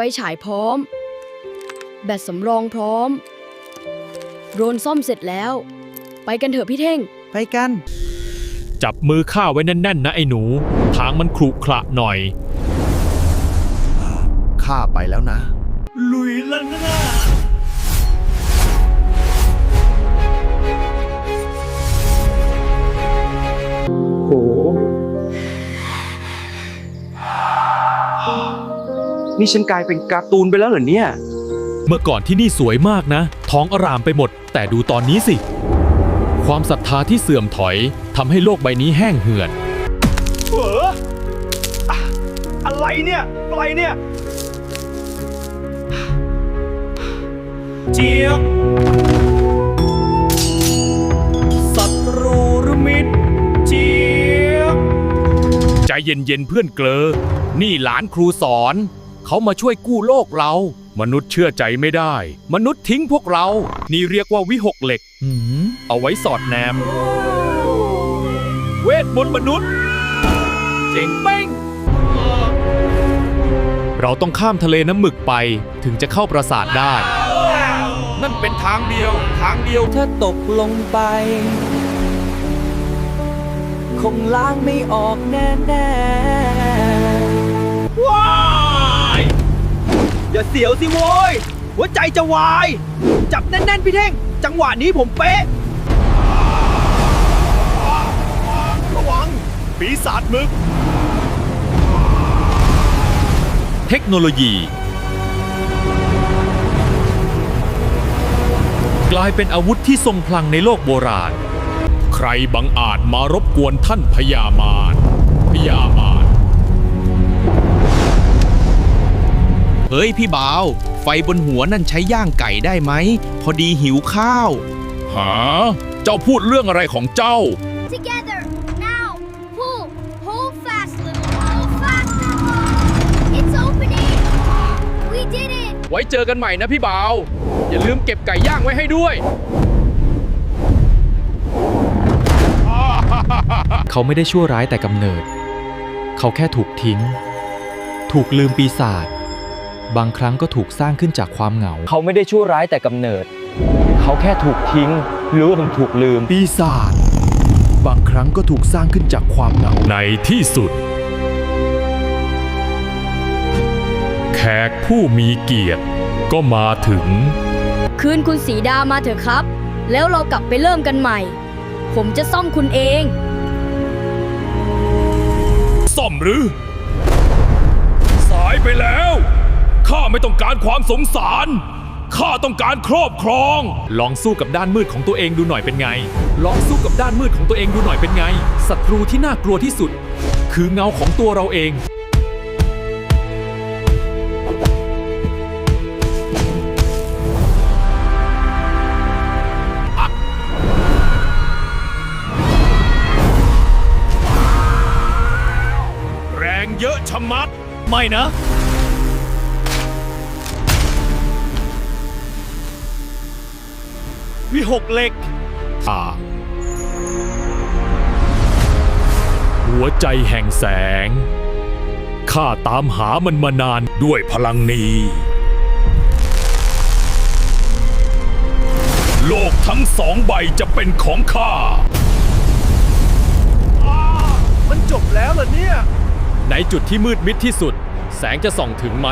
ไฟฉายพร้อม แบตสำรองพร้อม โดรนซ่อมเสร็จแล้ว ไปกันเถอะพี่เท่ง ไปกัน จับมือข้าไว้แน่นๆ นะไอ้หนู ทางมันขรุขระหน่อย ข้าไปแล้วนะ ลุยลันนาโห นี่ฉันกลายเป็นการ์ตูนไปแล้วเหรอเนี่ย เมื่อก่อนที่นี่สวยมากนะ ท้องอารามไปหมด แต่ดูตอนนี้สิ ความศรัทธาที่เสื่อมถอยทำให้โลกใบนี้แห้งเหือดเอออะอะไรเนี่ยอะไรเนี่ย เจี๊ยบศัตรูหรือมิตรเจี๊ยบใจเย็นๆเพื่อนเกลอ นี่หลานครูสอน เขามาช่วยกู้โลกเรา มนุษย์เชื่อใจไม่ได้ มนุษย์ทิ้งพวกเรา นี่เรียกว่าวิหกเหล็ก หืมเอาไว้สอดแนม เวทมนต์มนุษย์ เจ๋งเป้ง เราต้องข้ามทะเลน้ำหมึกไปถึงจะเข้าปราสาทได้ นั่นเป็นทางเดียว ทางเดียว ถ้าตกลงไป คงล้างไม่ออกแน่ ๆ เสียวสิโว้ย หัวใจจะวาย จับแน่น ๆ พี่เท่ง จังหวะนี้ผมเป๊ะ ระวัง ปีศาจหมึก เทคโนโลยี กลายเป็นอาวุธที่ทรงพลังในโลกโบราณ ใครบังอาจมารบกวนท่านพญามารพญามาร เฮ้ยพี่บ่าว ไฟบนหัวนั่นใช้ย่างไก่ได้ไหม พอดีหิวข้าว หา เจ้าพูดเรื่องอะไรของเจ้า Together, now, pull, hold fast, little, hold faster. It's opening. We did it. ไว้เจอกันใหม่นะพี่บ่าว อย่าลืมเก็บไก่ย่างไว้ให้ด้วย เขาไม่ได้ชั่วร้ายแต่กำเนิด เขาแค่ถูกทิ้ง ถูกลืมปีศาจ บางครั้งก็ถูกสร้างขึ้นจากความเหงา เขาไม่ได้ชั่วร้ายแต่กำเนิด เขาแค่ถูกทิ้ง หรือว่าถูกลืม ปีศาจบางครั้งก็ถูกสร้างขึ้นจากความเหงา ในที่สุด แขกผู้มีเกียรติก็มาถึง คืนคุณสีดามาเถอะครับ แล้วเรากลับไปเริ่มกันใหม่ ผมจะซ่อมคุณเอง ซ่อมหรือ สายไปแล้ว ข้าไม่ต้องการความสงสาร ข้าต้องการครอบครอง ลองสู้กับด้านมืดของตัวเองดูหน่อยเป็นไง ลองสู้กับด้านมืดของตัวเองดูหน่อยเป็นไง ศัตรูที่น่ากลัวที่สุด คือเงาของตัวเราเอง แรงเยอะชะมัด ไม่นะ วิหกเหล็กอ่าหัวใจแห่งแสง ข้าตามหามันมานานด้วยพลังนี้ โลกทั้งสองใบจะเป็นของข้า มันจบแล้วเหรอเนี่ย ในจุดที่มืดมิดที่สุด แสงจะส่องถึงไหม